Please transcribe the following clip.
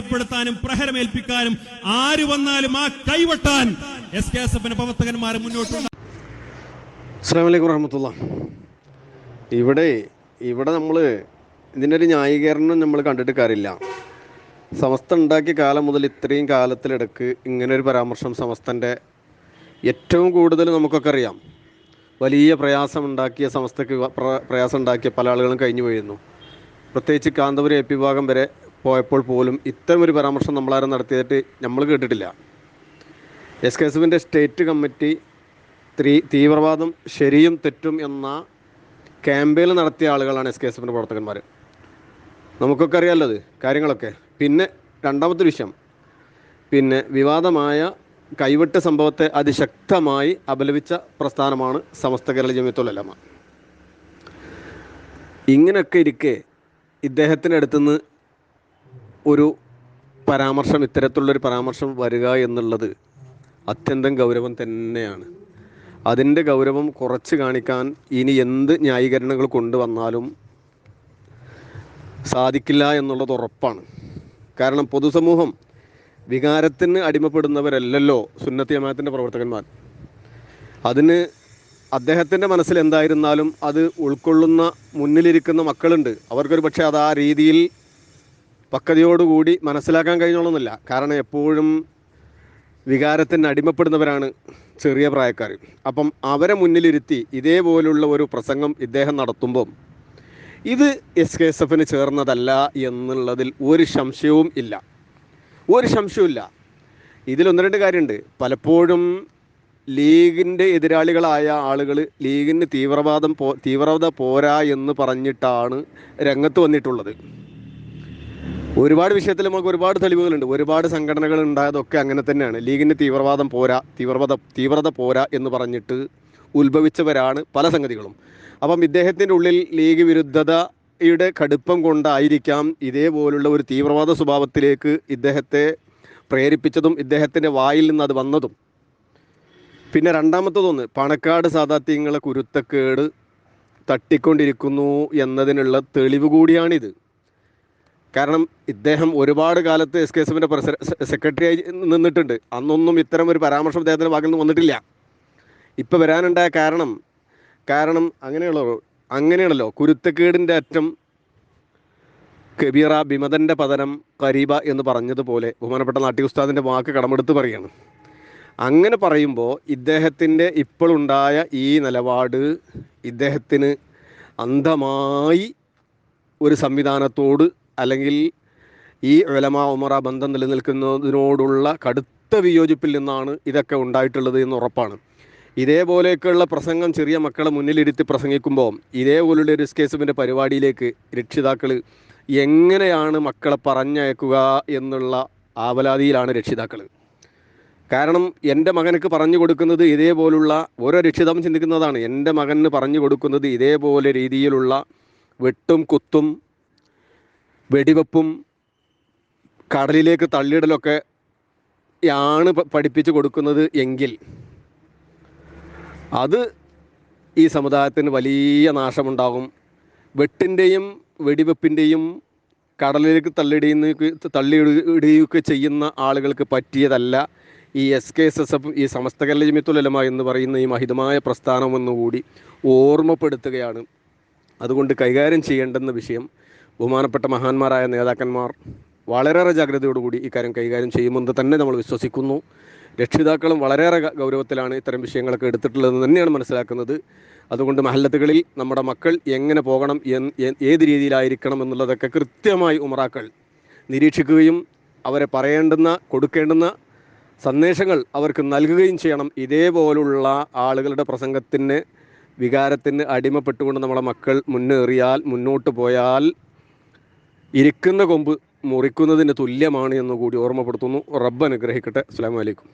പ്പെടുത്താനും പ്രഹരമേൽപ്പിക്കാനും ആര് വന്നാലും ആ കൈവട്ടാൻ എസ് കെ എസ് എഫിന്റെ പ്രവർത്തകന്മാർ മുന്നോട്ടുണ്ട്. അസ്സാം വലൈക്കും വറഹമത്തുള്ള. ഇവിടെ ഇവിടെ നമ്മൾ ഇതിന്റെ ഒരു ന്യായീകരണം നമ്മൾ കണ്ടിട്ട് കാര്യമില്ല. സമസ്ത ഉണ്ടാക്കിയ കാലം മുതൽ ഇത്രയും കാലത്തിലിടക്ക് ഇങ്ങനെ ഒരു പരാമർശം സമസ്തന്റെ ഏറ്റവും കൂടുതൽ നമുക്കൊക്കെ അറിയാം. വലിയ പ്രയാസം ഉണ്ടാക്കിയ സമസ്തക്ക് പ്ര- പ്രയാസം ഉണ്ടാക്കിയ പല ആളുകളും കഴിഞ്ഞു പോയിരുന്നു പ്രത്യേകിച്ച് കാന്തപുരം എ പി വിഭാഗം വരെ പോയപ്പോൾ പോലും ഇത്തരം ഒരു പരാമർശം നമ്മളാരും നടത്തിയിട്ട് നമ്മൾ കേട്ടിട്ടില്ല. എസ് കെ എസ് എഫിന്റെ സ്റ്റേറ്റ് കമ്മിറ്റി ത്രീ തീവ്രവാദം ശരിയും തെറ്റും എന്ന ക്യാമ്പയിൻ നടത്തിയ ആളുകളാണ് എസ് കെ എസ് എഫിന്റെ പ്രവർത്തകന്മാർ നമുക്കൊക്കെ അറിയാമല്ലോ അത് കാര്യങ്ങളൊക്കെ. പിന്നെ രണ്ടാമത്തെ വിഷയം. പിന്നെ വിവാദമായ കൈവിട്ട സംഭവത്തെ അതിശക്തമായി അപലപിച്ച പ്രസ്ഥാനമാണ് സമസ്ത കേരള ജമിയത്തുലമ ഇങ്ങനെയൊക്കെ ഇരിക്കെ ഇദ്ദേഹത്തിന്റെ അടുത്തുനിന്ന് ഒരു പരാമർശം ഇത്തരത്തിലുള്ളൊരു പരാമർശം വരിക എന്നുള്ളത് അത്യന്തം ഗൗരവം തന്നെയാണ്. അതിന്റെ ഗൗരവം കുറച്ച് കാണിക്കാൻ ഇനി എന്ത് ന്യായീകരണങ്ങൾ കൊണ്ടുവന്നാലും സാധിക്കില്ല എന്നുള്ളത് ഉറപ്പാണ്. കാരണം പൊതുസമൂഹം വികാരത്തിന് അടിമപ്പെടുന്നവരല്ലല്ലോ സുന്നത്തി ജമാഅത്തിന്റെ പ്രവർത്തകന്മാർ. അതിന് അദ്ദേഹത്തിന്റെ മനസ്സിൽ എന്തായിരുന്നാലും അത് ഉൾക്കൊള്ളുന്ന മുന്നിലിരിക്കുന്ന മക്കളുണ്ട്. അവർക്കൊരു പക്ഷേ അത് ആ രീതിയിൽ പക്വതയോടുകൂടി മനസ്സിലാക്കാൻ കഴിഞ്ഞോളന്നില്ല. കാരണം എപ്പോഴും വികാരത്തിന് അടിമപ്പെടുന്നവരാണ് ചെറിയ പ്രായക്കാർ. അപ്പം അവരെ മുന്നിലിരുത്തി ഇതേപോലുള്ള ഒരു പ്രസംഗം ഇദ്ദേഹം നടത്തുമ്പം ഇത് എസ് കെ എസ് എഫിന് ചേർന്നതല്ല എന്നുള്ളതിൽ ഒരു സംശയവും ഇല്ല. ഒരു സംശയവുമില്ല ഇതിലൊന്ന് രണ്ട് കാര്യമുണ്ട്. പലപ്പോഴും ലീഗിന്റെ എതിരാളികളായ ആളുകൾ ലീഗിന് തീവ്രവാദം പോ തീവ്രവാദ പോരാ എന്ന് പറഞ്ഞിട്ടാണ് രംഗത്ത് വന്നിട്ടുള്ളത്. ഒരുപാട് വിഷയത്തിൽ നമുക്ക് ഒരുപാട് തെളിവുകളുണ്ട്. ഒരുപാട് സംഘടനകൾ ഉണ്ടായതൊക്കെ അങ്ങനെ തന്നെയാണ്. ലീഗിന്റെ തീവ്രവാദം പോരാ തീവ്രവാദ തീവ്രത പോരാ എന്ന് പറഞ്ഞിട്ട് ഉത്ഭവിച്ചവരാണ് പല സംഗതികളും. അപ്പം ഇദ്ദേഹത്തിന്റെ ഉള്ളിൽ ലീഗ് വിരുദ്ധതയുടെ കടുപ്പം കൊണ്ടായിരിക്കാം ഇതേപോലുള്ള ഒരു തീവ്രവാദ സ്വഭാവത്തിലേക്ക് ഇദ്ദേഹത്തെ പ്രേരിപ്പിച്ചതും ഇദ്ദേഹത്തിന്റെ വായിൽ നിന്ന് അത് വന്നതും. പിന്നെ രണ്ടാമത്തതൊന്ന് പണക്കാട് സാധാത്യങ്ങളെ കുരുത്തക്കേട് തട്ടിക്കൊണ്ടിരിക്കുന്നു എന്നതിനുള്ള തെളിവ് കൂടിയാണിത്. കാരണം ഇദ്ദേഹം ഒരുപാട് കാലത്ത് എസ് കെ എസ് എഫിന്റെ സെക്രട്ടറി ആയി നിന്നിട്ടുണ്ട്. അന്നൊന്നും ഇത്തരം ഒരു പരാമർശം അദ്ദേഹത്തിന്റെ ഭാഗത്ത് നിന്ന് വന്നിട്ടില്ല. ഇപ്പം വരാനുണ്ടായ കാരണം കാരണം അങ്ങനെയുള്ള അങ്ങനെയാണല്ലോ. കുരുത്തക്കേടിന്റെ അറ്റം കബീറ ബിമതന്റെ പതനം കരീബ എന്ന് പറഞ്ഞതുപോലെ ബഹുമാനപ്പെട്ട നാട്ടി ഉസ്താദിന്റെ വാക്ക് കടമെടുത്ത് പറയാണ്. അങ്ങനെ പറയുമ്പോൾ ഇദ്ദേഹത്തിന്റെ ഇപ്പോഴുണ്ടായ ഈ നിലപാട് ഇദ്ദേഹത്തിന് അന്ധമായി ഒരു സംവിധാനത്തോട് അല്ലെങ്കിൽ ഈ ഉലമ ഉമറ ബന്ധം നിലനിൽക്കുന്നതിനോടുള്ള കടുത്ത വിയോജിപ്പിൽ നിന്നാണ് ഇതൊക്കെ ഉണ്ടായിട്ടുള്ളത് എന്ന് ഉറപ്പാണ്. ഇതേപോലെയൊക്കെയുള്ള പ്രസംഗം ചെറിയ മക്കളെ മുന്നിലിരുത്തി പ്രസംഗിക്കുമ്പോൾ ഇതേപോലുള്ള ഒരു കേസുവിന്റെ പരിപാടിയിലേക്ക് രക്ഷിതാക്കൾ എങ്ങനെയാണ് മക്കളെ പറഞ്ഞയക്കുക എന്നുള്ള ആവലാതിയിലാണ് രക്ഷിതാക്കൾ കാരണം എന്റെ മകനക്ക് പറഞ്ഞു കൊടുക്കുന്നത് ഇതേപോലുള്ള ഓരോ രക്ഷിതാവും ചിന്തിക്കുന്നതാണ്. എന്റെ മകന് പറഞ്ഞു കൊടുക്കുന്നത് ഇതേപോലെ രീതിയിലുള്ള വെട്ടും കുത്തും വെടിവെപ്പും കടലിലേക്ക് തള്ളിയിടലൊക്കെ ആണ് പഠിപ്പിച്ചു കൊടുക്കുന്നത് എങ്കിൽ അത് ഈ സമുദായത്തിന് വലിയ നാശമുണ്ടാകും. വെട്ടിന്റെയും വെടിവെപ്പിന്റെയും കടലിലേക്ക് തള്ളിയിടുന്ന തള്ളിയിടുകയൊക്കെ ചെയ്യുന്ന ആളുകൾക്ക് പറ്റിയതല്ല ഈ S K S S F ഈ സമസ്ത കേരള ജമിത്തുലമ എന്ന് പറയുന്ന ഈ മഹിതമായ പ്രസ്ഥാനമെന്നുകൂടി ഓർമ്മപ്പെടുത്തുകയാണ്. അതുകൊണ്ട് കൈകാര്യം ചെയ്യേണ്ടെന്ന വിഷയം ബഹുമാനപ്പെട്ട മഹാന്മാരായ നേതാക്കന്മാർ വളരെയേറെ ജാഗ്രതയോടുകൂടി ഇക്കാര്യം കൈകാര്യം ചെയ്യുമെന്ന് തന്നെ നമ്മൾ വിശ്വസിക്കുന്നു. രക്ഷിതാക്കളും വളരെയേറെ ഗൗരവത്തിലാണ് ഇത്തരം വിഷയങ്ങളൊക്കെ എടുത്തിട്ടുള്ളതെന്ന് തന്നെയാണ് മനസ്സിലാക്കുന്നത്. അതുകൊണ്ട് മഹല്ലത്തുകളിൽ നമ്മുടെ മക്കൾ എങ്ങനെ പോകണം ഏത് രീതിയിലായിരിക്കണം എന്നുള്ളതൊക്കെ കൃത്യമായി ഉമറാക്കൾ നിരീക്ഷിക്കുകയും അവരെ പറയേണ്ടുന്ന കൊടുക്കേണ്ടുന്ന സന്ദേശങ്ങൾ അവർക്ക് നൽകുകയും ചെയ്യണം. ഇതേപോലുള്ള ആളുകളുടെ പ്രസംഗത്തിന് വികാരത്തിന് അടിമപ്പെട്ടുകൊണ്ട് നമ്മുടെ മക്കൾ മുന്നേറിയാൽ മുന്നോട്ട് പോയാൽ ഇരിക്കുന്ന കൊമ്പ് മുറിക്കുന്നതിന് തുല്യമാണ് എന്ന് കൂടി ഓർമ്മപ്പെടുത്തുന്നു. റബ്ബ് അനുഗ്രഹിക്കട്ടെ. അസ്സാം വലൈക്കും